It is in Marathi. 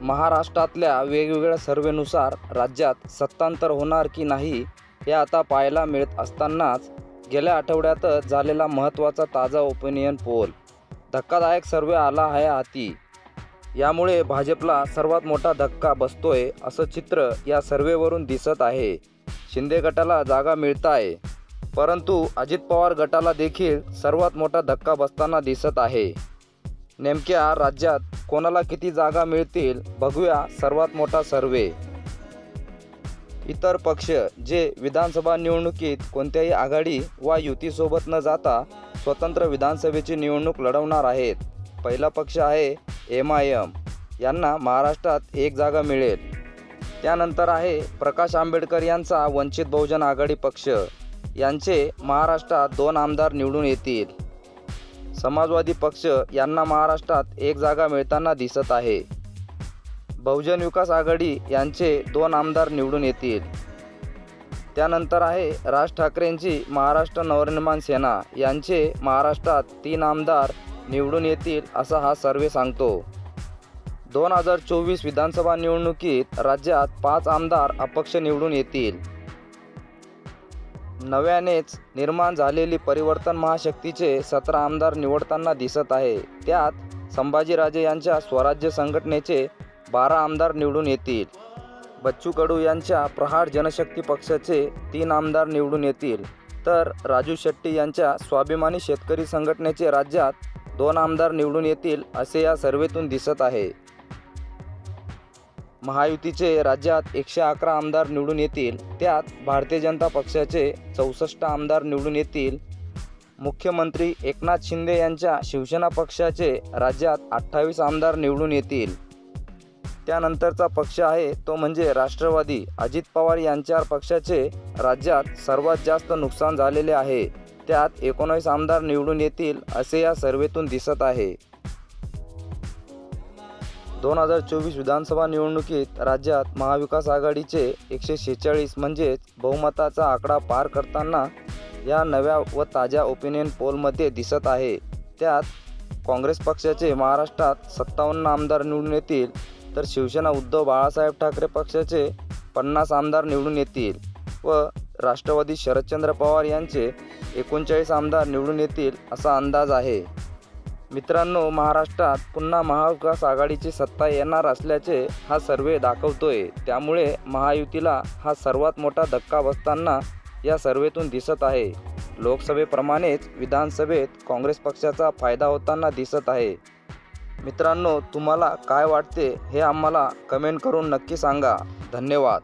महाराष्ट्रातल्या वेगवेगळ्या सर्वेनुसार राज्यात सत्तांतर होणार की नाही हे आता पाहायला मिळत असतानाच गेल्या आठवड्यातच झालेला महत्त्वाचा ताजा ओपिनियन पोल धक्कादायक सर्वे आला आहे हाती. यामुळे भाजपला सर्वात मोठा धक्का बसतोय असं चित्र या सर्वेवरून दिसत आहे. शिंदे गटाला जागा मिळत आहे परंतु अजित पवार गटाला देखील सर्वात मोठा धक्का बसताना दिसत आहे. नेमक्या राज्यात कोणाला किती जागा मिळतील बघूया सर्वात मोठा सर्वे. इतर पक्ष जे विधानसभा निवडणुकीत कोणत्याही आघाडी वा युतीसोबत न जाता स्वतंत्र विधानसभेची निवडणूक लढवणार आहेत. पहिला पक्ष आहे एम आय एम. यांना महाराष्ट्रात एक जागा मिळेल. त्यानंतर आहे प्रकाश आंबेडकर यांचा वंचित बहुजन आघाडी पक्ष. यांचे महाराष्ट्रात दोन आमदार निवडून येतील. समाजवादी पक्ष यांना महाराष्ट्रात एक जागा मिळताना दिसत आहे. बहुजन विकास आघाडी यांचे दोन आमदार निवडून येतील. त्यानंतर आहे राज ठाकरेंची महाराष्ट्र नवनिर्माण सेना. यांचे महाराष्ट्रात तीन आमदार निवडून येतील असा हा सर्वे सांगतो. दोन हजार चोवीस विधानसभा निवडणुकीत राज्यात पाच आमदार अपक्ष निवडून येतील. नव्यानेच निर्माण झालेली परिवर्तन महाशक्तीचे सतरा आमदार निवडताना दिसत आहे. त्यात संभाजीराजे यांच्या स्वराज्य संघटनेचे बारा आमदार निवडून येतील. बच्चू कडू यांच्या प्रहार जनशक्ती पक्षाचे तीन आमदार निवडून येतील. तर राजू शेट्टी यांच्या स्वाभिमानी शेतकरी संघटनेचे राज्यात दोन आमदार निवडून येतील असे या सर्वेतून दिसत आहे. महायुतीचे राज्यात एकशे अकरा आमदार निवडून येतील. त्यात भारतीय जनता पक्षाचे चौसष्ट आमदार निवडून येतील. मुख्यमंत्री एकनाथ शिंदे यांच्या शिवसेना पक्षाचे राज्यात अठ्ठावीस आमदार निवडून येतील. त्यानंतरचा पक्ष आहे तो म्हणजे राष्ट्रवादी अजित पवार यांच्या पक्षाचे राज्यात सर्वात जास्त नुकसान झालेले आहे. त्यात एकोणीस आमदार निवडून येतील असे या सर्वेतून दिसत आहे. दोन हजार चोवीस विधानसभा निवडणुकीत राज्यात महाविकास आघाडीचे एकशे शेहेचाळीस म्हणजेच बहुमताचा आकडा पार करताना या नव्या व ताज्या ओपिनियन पोलमध्ये दिसत आहे. त्यात काँग्रेस पक्षाचे महाराष्ट्रात सत्तावन्न आमदार निवडून येतील तर शिवसेना उद्धव बाळासाहेब ठाकरे पक्षाचे पन्नास आमदार निवडून येतील व राष्ट्रवादी शरदचंद्र पवार यांचे एकोणचाळीस आमदार निवडून येतील असा अंदाज आहे. मित्रांनो महाराष्ट्रात पुन्हा महाविकास आघाडीची सत्ता येणार असल्याचे हा सर्वे दाखवतोय. त्यामुळे महायुतीला हा सर्वात मोठा धक्का बसताना या सर्वेतून दिसत आहे. लोकसभेप्रमाणेच विधानसभेत काँग्रेस पक्षाचा फायदा होताना दिसत आहे. मित्रांनो तुम्हाला काय वाटते हे आम्हाला कमेंट करून नक्की सांगा. धन्यवाद.